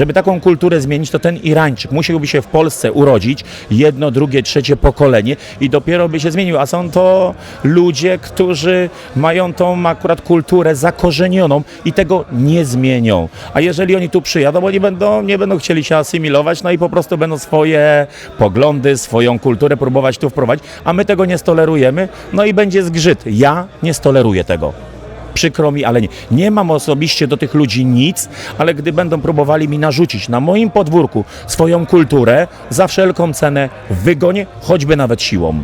Żeby taką kulturę zmienić, to ten Irańczyk musiałby się w Polsce urodzić, jedno, drugie, trzecie pokolenie i dopiero by się zmienił. A są to ludzie, którzy mają tą akurat kulturę zakorzenioną i tego nie zmienią. A jeżeli oni tu przyjadą, oni będą, nie będą chcieli się asymilować, no i po prostu będą swoje poglądy, swoją kulturę próbować tu wprowadzić, a my tego nie stolerujemy, no i będzie zgrzyt. Ja nie stoleruję tego. Przykro mi, ale nie. Nie mam osobiście do tych ludzi nic, ale gdy będą próbowali mi narzucić na moim podwórku swoją kulturę, za wszelką cenę wygonię, choćby nawet siłą.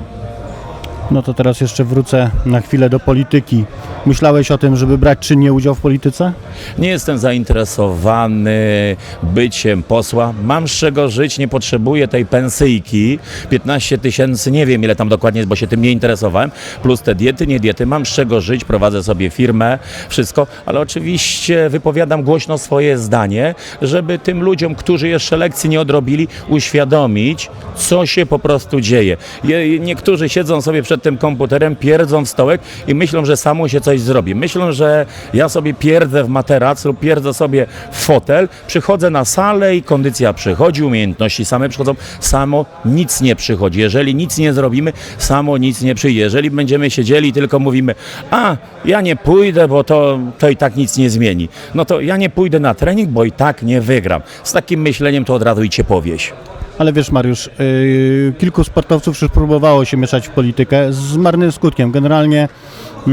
No to teraz jeszcze wrócę na chwilę do polityki. Myślałeś o tym, żeby brać czynnie udział w polityce? Nie jestem zainteresowany byciem posła. Mam z czego żyć, nie potrzebuję tej pensyjki. 15 tysięcy, nie wiem ile tam dokładnie jest, bo się tym nie interesowałem. Plus te diety, nie diety. Mam z czego żyć, prowadzę sobie firmę, wszystko. Ale oczywiście wypowiadam głośno swoje zdanie, żeby tym ludziom, którzy jeszcze lekcji nie odrobili, uświadomić, co się po prostu dzieje. Je, niektórzy siedzą sobie przed tym komputerem, pierdzą w stołek i myślą, że samo się coś zrobi. Myślą, że ja sobie pierdzę w materac lub pierdzę sobie w fotel, przychodzę na salę i kondycja przychodzi, umiejętności same przychodzą, samo nic nie przychodzi. Jeżeli nic nie zrobimy, samo nic nie przyjdzie. Jeżeli będziemy siedzieli i tylko mówimy, a ja nie pójdę, bo to, to i tak nic nie zmieni. No to ja nie pójdę na trening, bo i tak nie wygram. Z takim myśleniem to od razu idźcie powieś. Ale wiesz, Mariusz, yy, kilku sportowców już próbowało się mieszać w politykę z marnym skutkiem. Generalnie yy,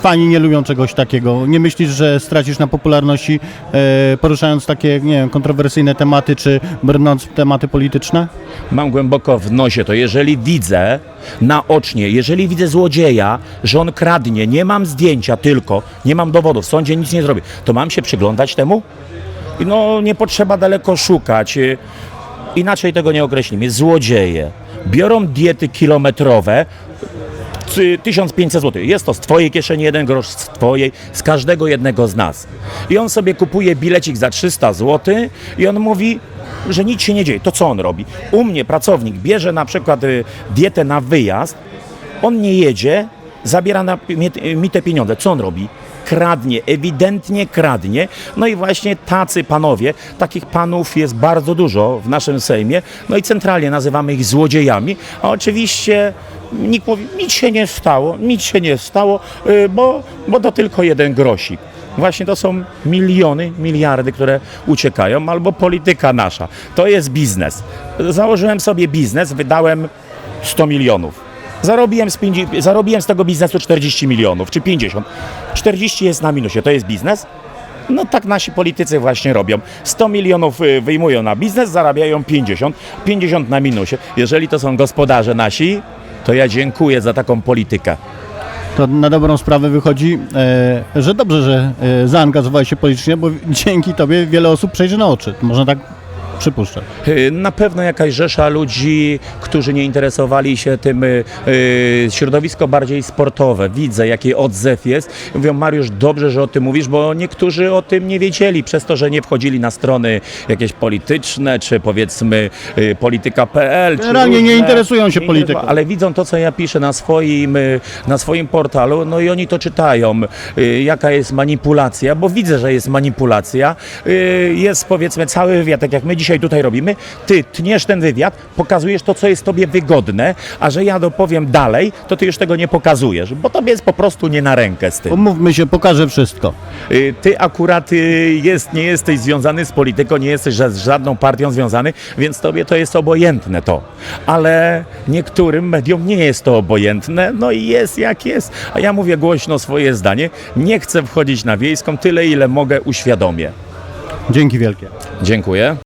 fani nie lubią czegoś takiego. Nie myślisz, że stracisz na popularności yy, poruszając takie, nie wiem, kontrowersyjne tematy czy brnąc w tematy polityczne? mam głęboko w nosie, to jeżeli widzę naocznie, jeżeli widzę złodzieja, że on kradnie, nie mam zdjęcia tylko, nie mam dowodów, w sądzie nic nie zrobię, to mam się przyglądać temu? No nie potrzeba daleko szukać. Inaczej tego nie określimy. Złodzieje biorą diety kilometrowe, y, 1500 zł. Jest to z twojej kieszeni jeden grosz, z twojej, z każdego jednego z nas. I on sobie kupuje bilecik za 300 zł i on mówi, że nic się nie dzieje. To co on robi? U mnie pracownik bierze na przykład y, dietę na wyjazd, on nie jedzie, zabiera na, mi, mi te pieniądze. Co on robi? Kradnie, ewidentnie kradnie. No i właśnie tacy panowie, takich panów jest bardzo dużo w naszym Sejmie, no i centralnie nazywamy ich złodziejami, a oczywiście nikt mówi, nic się nie stało, nic się nie stało, y, bo, bo to tylko jeden grosik. Właśnie to są miliony, miliardy, które uciekają, albo polityka nasza. To jest biznes. Założyłem sobie biznes, wydałem 100 milionów. Zarobiłem z, 50, zarobiłem z tego biznesu 40 milionów, czy 50. 40 jest na minusie, to jest biznes? No tak nasi politycy właśnie robią. 100 milionów y, wyjmują na biznes, zarabiają 50, 50 na minusie. Jeżeli to są gospodarze nasi, to ja dziękuję za taką politykę. To na dobrą sprawę wychodzi, e, że dobrze, że e, zaangażowałeś się politycznie, bo dzięki tobie wiele osób przejrzy na oczy. Można tak przypuszczać. Y, Na pewno jakaś rzesza ludzi, którzy nie interesowali się tym, y, y, środowisko bardziej sportowe. Widzę, jaki odzew jest. Mówią, Mariusz, dobrze, że o tym mówisz, bo niektórzy o tym nie wiedzieli, przez to, że nie wchodzili na strony jakieś polityczne, czy powiedzmy polityka.pl. czy Generalnie nie interesują się polityką. Ale widzą to, co ja piszę na swoim, na swoim portalu, no i oni to czytają, jaka jest manipulacja, bo widzę, że jest manipulacja. Jest powiedzmy cały wywiad, tak jak my dzisiaj tutaj robimy, ty tniesz ten wywiad, pokazujesz to, co jest tobie wygodne, a że ja dopowiem dalej, to ty już tego nie pokazujesz, bo tobie jest po prostu nie na rękę z tym. Umówmy się, pokażę wszystko. Y, Ty akurat y, jest, nie jesteś związany z polityką, nie jesteś ża- z żadną partią związany, więc tobie to jest obojętne to. Ale niektórym mediom nie jest to obojętne, no i jest jak jest. A ja mówię głośno swoje zdanie, nie chcę wchodzić na wiejską, tyle ile mogę uświadomię. Dzięki wielkie. Dziękuję.